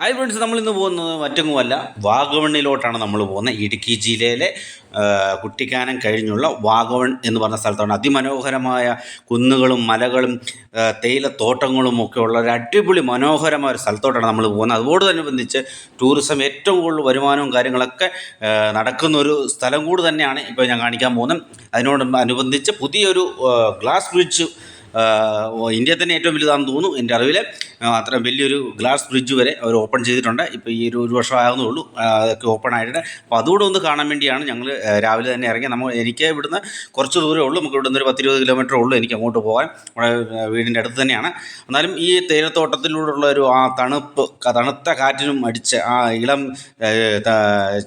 Hi friends നമ്മൾ ഇന്ന് പോകുന്നത് മറ്റൊന്നുമല്ല. വാഗവണ്ണിലോട്ടാണ് നമ്മൾ പോകുന്നത്. ഇടുക്കി ജില്ലയിലെ കുട്ടിക്കാനം കഴിഞ്ഞുള്ള വാഗവൺ എന്ന് പറഞ്ഞ സ്ഥലത്താണ്. അതിമനോഹരമായ കുന്നുകളും മലകളും തേയിലത്തോട്ടങ്ങളും ഒക്കെ ഉള്ള ഒരു അടിപൊളി മനോഹരമായ ഒരു സ്ഥലത്തോട്ടാണ് നമ്മൾ പോകുന്നത്. അതോടനുബന്ധിച്ച് ടൂറിസം ഏറ്റവും കൂടുതൽ വരുമാനവും കാര്യങ്ങളൊക്കെ നടക്കുന്ന ഒരു സ്ഥലം കൂടി തന്നെയാണ് ഇപ്പോൾ ഞാൻ കാണിക്കാൻ പോകുന്നത്. അതിനോട് അനുബന്ധിച്ച് പുതിയൊരു ഗ്ലാസ് ബ്രിഡ്ജ് ഇന്ത്യ തന്നെ ഏറ്റവും വലുതാണെന്ന് തോന്നുന്നു എന്റെ അറിവിൽ അത്ര വലിയൊരു ഗ്ലാസ് ബ്രിഡ്ജ് വരെ അവർ ഓപ്പൺ ചെയ്തിട്ടുണ്ട്. ഇപ്പോൾ ഈ ഒരു ഒരു വർഷം ആകുന്നേ ഉള്ളൂ അതൊക്കെ ഓപ്പൺ ആയിട്ട് അപ്പോൾ അതുകൂടെ ഒന്ന് കാണാൻ വേണ്ടിയാണ് ഞങ്ങൾ രാവിലെ തന്നെ ഇറങ്ങി നമ്മൾ എനിക്ക് ഇവിടുന്ന് കുറച്ച് ദൂരമേ ഉള്ളൂ. നമുക്ക് ഇവിടുന്ന് ഒരു പത്തിരുപത് കിലോമീറ്റർ ഉള്ളൂ എനിക്ക് അങ്ങോട്ട് പോകാൻ. നമ്മുടെ വീടിന്റെ അടുത്ത് തന്നെയാണ്. എന്നാലും ഈ തേയിലത്തോട്ടത്തിലൂടെയുള്ള ഒരു ആ തണുപ്പ് തണുത്ത കാറ്റിനും അടിച്ച് ആ ഇളം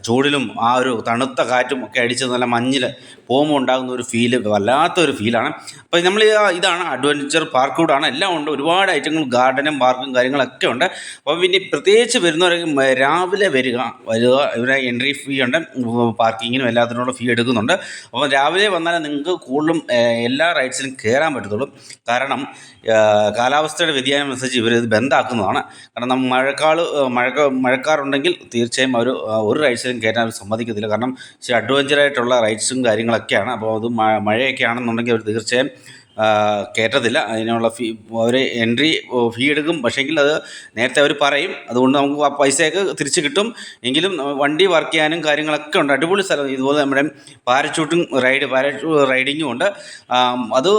ചൂടിലും ആ ഒരു തണുത്ത കാറ്റും ഒക്കെ അടിച്ച് നല്ല മഞ്ഞിൽ പോകുമ്പോൾ ഉണ്ടാകുന്ന ഒരു ഫീൽ വല്ലാത്തൊരു ഫീലാണ് അപ്പോൾ നമ്മൾ ഇതാണ് അഡ്വഞ്ചർ പാർക്ക് കൂടാണ്. എല്ലാം ഉണ്ട്. ഒരുപാട് ഐറ്റങ്ങൾ ഗാർഡനും പാർക്കും കാര്യങ്ങളൊക്കെ ഉണ്ട്. അപ്പോൾ പിന്നെ പ്രത്യേകിച്ച് വരുന്നവരൊക്കെ രാവിലെ വരിക വരിക ഇവിടെ എൻട്രി ഫീ ഉണ്ട്. പാർക്കിങ്ങിനും എല്ലാത്തിനുള്ള ഫീ എടുക്കുന്നുണ്ട്. അപ്പോൾ രാവിലെ വന്നാൽ നിങ്ങൾക്ക് കൂടുതലും എല്ലാ റൈഡ്സിലും കയറാൻ പറ്റത്തുള്ളൂ. കാരണം കാലാവസ്ഥയുടെ വ്യതിയാനം അനുസരിച്ച് ഇവർ ഇത് ബന്ധാക്കുന്നതാണ്. കാരണം മഴക്കാൾ മഴക്ക മഴക്കാറുണ്ടെങ്കിൽ തീർച്ചയായും അവർ ഒരു റൈഡ്സിലും കയറ്റാൻ അവർ സമ്മതിക്കത്തില്ല. കാരണം അഡ്വഞ്ചറായിട്ടുള്ള റൈഡ്സും കാര്യങ്ങളൊക്കെയാണ്. അപ്പോൾ അത് മഴയൊക്കെ ആണെന്നുണ്ടെങ്കിൽ അവർ തീർച്ചയായും കയറ്റത്തില്ല അതിനുള്ള ഫീ അവർ എൻട്രി ഫീ എടുക്കും. പക്ഷേങ്കിൽ അത് നേരത്തെ അവർ പറയും. അതുകൊണ്ട് നമുക്ക് ആ പൈസയൊക്കെ തിരിച്ച് കിട്ടും. എങ്കിലും വണ്ടി വർക്ക് ചെയ്യാനും കാര്യങ്ങളൊക്കെ ഉണ്ട്. അടിപൊളി സ്ഥലം. ഇതുപോലെ നമ്മുടെ പാരച്ചൂട്ടും റൈഡ് പാരച്ചൂ റൈഡിങ്ങും ഉണ്ട്. അത്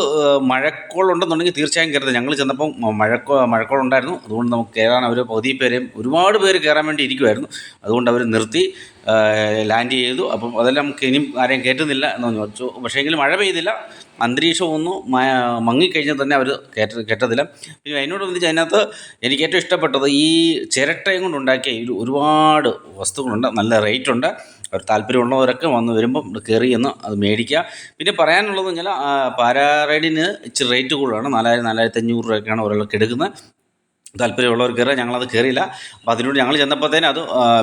മഴക്കോളുണ്ടെന്നുണ്ടെങ്കിൽ തീർച്ചയായും കയറരുത് ഞങ്ങൾ ചെന്നപ്പം മഴക്കോ മഴക്കോളുണ്ടായിരുന്നു അതുകൊണ്ട് നമുക്ക് കയറാൻ അവർ പകുതി പേരെയും ഒരുപാട് പേര് കയറാൻ വേണ്ടി ഇരിക്കുമായിരുന്നു അതുകൊണ്ട് അവർ നിർത്തി. ലാൻഡ് ചെയ്തു. അപ്പം അതെല്ലാം ഇനിയും ആരെയും കയറ്റുന്നില്ല എന്ന് വെച്ചു പക്ഷേങ്കിൽ മഴ പെയ്തില്ല. അന്തരീക്ഷം ഒന്ന് മങ്ങിക്കഴിഞ്ഞാൽ തന്നെ അവർ കയറ്റ കയറ്റത്തില്ല പിന്നെ അതിനോടൊന്നിച്ച് അതിനകത്ത് എനിക്ക് ഏറ്റവും ഇഷ്ടപ്പെട്ടത് ഈ ചിരട്ടയും കൊണ്ടുണ്ടാക്കിയ ഒരു ഒരുപാട് വസ്തുക്കളുണ്ട്. നല്ല റേറ്റ് ഉണ്ട്. അവർ താല്പര്യമുള്ളവരൊക്കെ വന്ന് വരുമ്പം കയറി എന്ന് അത് മേടിക്കുക. പിന്നെ പറയാനുള്ളത് വെച്ചാൽ പാരാറൈഡിന് ഇച്ചിരി റേറ്റ് കൂടുതലാണ്. നാലായിരം നാലായിരത്തി അഞ്ഞൂറ് രൂപയൊക്കെയാണ് ഒരാൾക്ക് എടുക്കുന്നത്. താല്പര്യമുള്ളവർ ഞങ്ങളത് കയറിയില്ല. അപ്പോൾ അതിനോട് ഞങ്ങൾ ചെന്നപ്പോഴത്തേനും അത്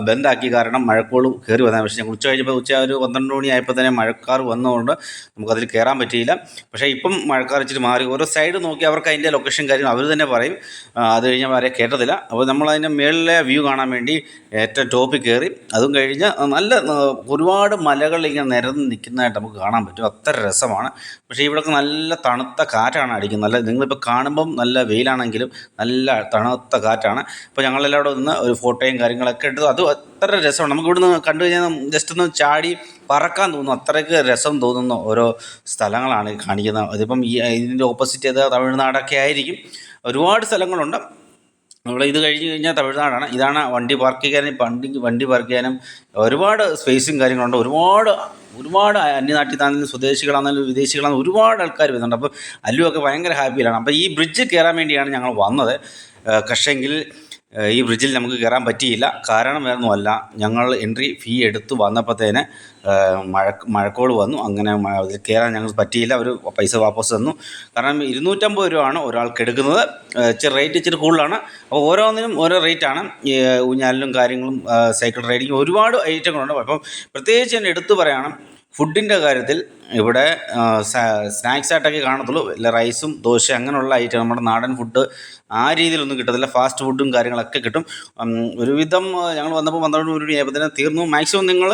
ബന്ദാക്കി കാരണം മഴക്കോളും കയറി വന്നാൽ പക്ഷേ ഞങ്ങൾ ഉച്ച കഴിഞ്ഞപ്പോൾ ഉച്ച ഒരു പന്ത്രണ്ട് മണി ആയപ്പോൾ തന്നെ മഴക്കാർ വന്നതുകൊണ്ട് നമുക്കതിൽ കയറാൻ പറ്റിയില്ല. പക്ഷേ ഇപ്പം മഴക്കാർ ഇച്ചിരി മാറി. ഓരോ സൈഡ് നോക്കി അവർക്ക് അതിന്റെ ലൊക്കേഷൻ കാര്യം അവർ തന്നെ പറയും. അത് കഴിഞ്ഞാൽ വരെ കേട്ടതില്ല. അപ്പോൾ നമ്മൾ അതിന്റെ മേളിലെ വ്യൂ കാണാൻ വേണ്ടി ഏറ്റവും ടോപ്പിൽ കയറി. അതും കഴിഞ്ഞ് നല്ല ഒരുപാട് മലകൾ ഇങ്ങനെ നിരന്ന് നിൽക്കുന്നതായിട്ട് നമുക്ക് കാണാൻ പറ്റും. അത്ര രസമാണ്. പക്ഷേ ഇവിടെയൊക്കെ നല്ല തണുത്ത കാറ്റാണ് അടിക്കുന്നത്. നല്ല നിങ്ങളിപ്പോൾ കാണുമ്പം നല്ല വെയിലാണെങ്കിലും നല്ല തണുത്ത കാറ്റാണ്. അപ്പോൾ ഞങ്ങളെല്ലാം നിന്ന് ഒരു ഫോട്ടോയും കാര്യങ്ങളൊക്കെ എടുത്തു. അത് അത്ര രസമാണ്. നമുക്ക് ഇവിടുന്ന് കണ്ടു കഴിഞ്ഞാൽ ജസ്റ്റ് ഒന്ന് ചാടി പറക്കാൻ തോന്നുന്നു. അത്രയ്ക്ക് രസം തോന്നുന്ന ഓരോ സ്ഥലങ്ങളാണ് കാണിക്കുന്നത്. അതിപ്പം ഈ ഇതിന്റെ ഓപ്പോസിറ്റ് ചെയ്ത തമിഴ്നാടൊക്കെ ആയിരിക്കും. ഒരുപാട് സ്ഥലങ്ങളുണ്ട്. നമ്മൾ ഇത് കഴിഞ്ഞ് കഴിഞ്ഞാൽ തമിഴ്നാടാണ്. ഇതാണ് വണ്ടി പാർക്ക് ചെയ്യാനും വണ്ടി വണ്ടി പാർക്ക് ചെയ്യാനും ഒരുപാട് സ്പേസും കാര്യങ്ങളുണ്ട്. ഒരുപാട് ഒരുപാട് അന്യനാട്ടിൽ സ്വദേശികളാണെങ്കിലും വിദേശികളാണെങ്കിലും ഒരുപാട് ആൾക്കാർ വരുന്നുണ്ട്. അപ്പോൾ അല്ലുവൊക്കെ ഭയങ്കര ഹാപ്പിയിലാണ് അപ്പോൾ ഈ ബ്രിഡ്ജ് കയറാൻ വേണ്ടിയാണ് ഞങ്ങൾ വന്നത്. പക്ഷേങ്കിൽ ഈ ബ്രിഡ്ജിൽ നമുക്ക് കയറാൻ പറ്റിയില്ല. കാരണം വേറൊന്നുമല്ല ഞങ്ങൾ എൻട്രി ഫീ എടുത്ത് വന്നപ്പോഴത്തേന് മഴ മഴക്കോട് വന്നു. അങ്ങനെ അതിൽ കയറാൻ ഞങ്ങൾക്ക് പറ്റിയില്ല. അവർ പൈസ വാപ്പസ് തന്നു. കാരണം ഇരുന്നൂറ്റമ്പത് രൂപയാണ് ഒരാൾക്ക് എടുക്കുന്നത്. ഇച്ചിരി റേറ്റ് ഇച്ചിരി കൂടുതലാണ്. അപ്പോൾ ഓരോന്നിനും ഓരോ റേറ്റാണ് ഊഞ്ഞാലിനും കാര്യങ്ങളും സൈക്കിൾ റൈഡിങ്ങും ഒരുപാട് ഐറ്റങ്ങളുണ്ട് അപ്പം പ്രത്യേകിച്ച് ഞാൻ എടുത്തു പറയണം ഫുഡിന്റെ കാര്യത്തിൽ ഇവിടെ സ്നാക്സ് ആയിട്ടൊക്കെ കാണത്തുള്ളൂ. അല്ല റൈസും ദോശ അങ്ങനെയുള്ള ഐറ്റം നമ്മുടെ നാടൻ ഫുഡ് ആ രീതിയിലൊന്നും കിട്ടത്തില്ല. ഫാസ്റ്റ് ഫുഡും കാര്യങ്ങളൊക്കെ കിട്ടും. ഒരുവിധം ഞങ്ങൾ വന്നപ്പോൾ പന്ത്രണ്ട് ഒരു ഏപത്തിനെ തീർന്നു. മാക്സിമം നിങ്ങൾ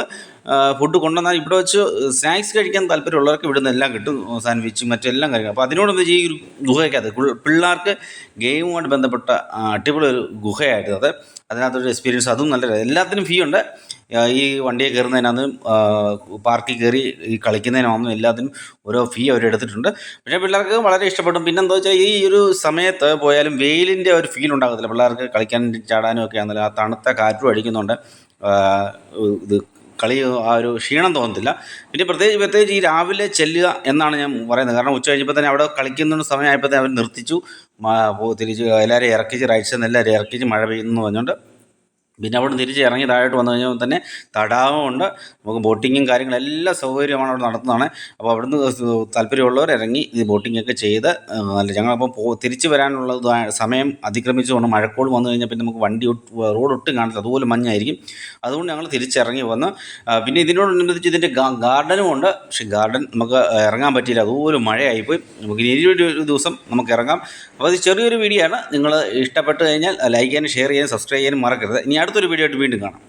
ഫുഡ് കൊണ്ടുവന്നാൽ ഇവിടെ വെച്ച് സ്നാക്സ് കഴിക്കാൻ താല്പര്യമുള്ളവർക്ക് ഇവിടുന്ന് എല്ലാം കിട്ടും. സാൻഡ്വിച്ച് മറ്റെല്ലാം കാര്യങ്ങൾ അപ്പോൾ അതിനോടൊന്നും ഈ ഗുഹയ്ക്കകത്ത് പിള്ളേർക്ക് ഗെയിമുമായിട്ട് ബന്ധപ്പെട്ട അടിപൊളി ഒരു ഗുഹയായിരുന്നു അത് അതിനകത്തൊരു എക്സ്പീരിയൻസ് അതും നല്ല എല്ലാത്തിനും ഫീ ഉണ്ട്. ഈ വണ്ടിയെ കയറുന്നതിനകത്ത് പാർക്കിൽ കയറി ഈ കളിക്കുന്നതിനാണെന്നും എല്ലാത്തിനും ഓരോ ഫീ അവർ എടുത്തിട്ടുണ്ട്. പക്ഷേ പിള്ളേർക്ക് വളരെ ഇഷ്ടപ്പെടും. പിന്നെ എന്താ വെച്ചാൽ ഈ ഒരു സമയത്ത് പോയാലും വെയിലിന്റെ ഒരു ഫീൽ ഉണ്ടാകത്തില്ല. പിള്ളേർക്ക് കളിക്കാൻ ചാടാനും ഒക്കെ ആണെന്നില്ല. ആ തണുത്ത കാറ്റും അടിക്കുന്നുണ്ട്. ഇത് കളി ആ ഒരു ക്ഷീണം തോന്നത്തില്ല. പിന്നെ പ്രത്യേകിച്ച് പ്രത്യേകിച്ച് ഈ രാവിലെ ചെല്ലുക എന്നാണ് ഞാൻ പറയുന്നത്. കാരണം ഉച്ച കഴിഞ്ഞപ്പോൾ തന്നെ അവിടെ കളിക്കുന്ന സമയമായപ്പോൾ തന്നെ അവർ നിർത്തിച്ചു. തിരിച്ച് എല്ലാവരെയും ഇറക്കിച്ച് റൈറ്റ്സ് എല്ലാവരെയും എല്ലാവരും ഇറക്കിച്ച് മഴ പെയ്യുന്നു പറഞ്ഞുകൊണ്ട് പിന്നെ അവിടെ തിരിച്ച് ഇറങ്ങി താഴോട്ട് വന്നു കഴിഞ്ഞാൽ തന്നെ തടാകമുണ്ട് നമുക്ക് ബോട്ടിങ്ങും കാര്യങ്ങളും എല്ലാ സൗകര്യമാണ് അവിടെ നടത്തുന്നതാണ്. അപ്പോൾ അവിടുന്ന് താല്പര്യമുള്ളവർ ഇറങ്ങി ഈ ബോട്ടിങ്ങൊക്കെ ചെയ്ത് അല്ല ഞങ്ങളപ്പോൾ പോ തിരിച്ച് വരാനുള്ള സമയം അതിക്രമിച്ചുകൊണ്ട് മഴക്കോൾ വന്നു കഴിഞ്ഞാൽ പിന്നെ നമുക്ക് വണ്ടി റോഡ് ഒട്ടും കാണില്ല അതുപോലെ മഞ്ഞായിരിക്കും. അതുകൊണ്ട് ഞങ്ങൾ തിരിച്ചിറങ്ങി വന്ന് പിന്നെ ഇതിനോടനുബന്ധിച്ച് ഇതിന്റെ ഗാർഡനും ഉണ്ട്. പക്ഷേ ഗാർഡൻ നമുക്ക് ഇറങ്ങാൻ പറ്റിയില്ല. അതുപോലെ മഴയായിപ്പോയി. നമുക്ക് ഇനി ഒരു ദിവസം നമുക്ക് ഇറങ്ങാം. അപ്പോൾ അത് ചെറിയൊരു വീഡിയോ ആണ്. നിങ്ങൾ ഇഷ്ടപ്പെട്ട് കഴിഞ്ഞാൽ ലൈക്ക് ചെയ്യാനും ഷെയർ ചെയ്യാനും സബ്സ്ക്രൈബ് ചെയ്യാനും മറക്കരുത്. ഇനി അടുത്തൊരു വീഡിയോ ആയിട്ട് വീണ്ടും കാണാം.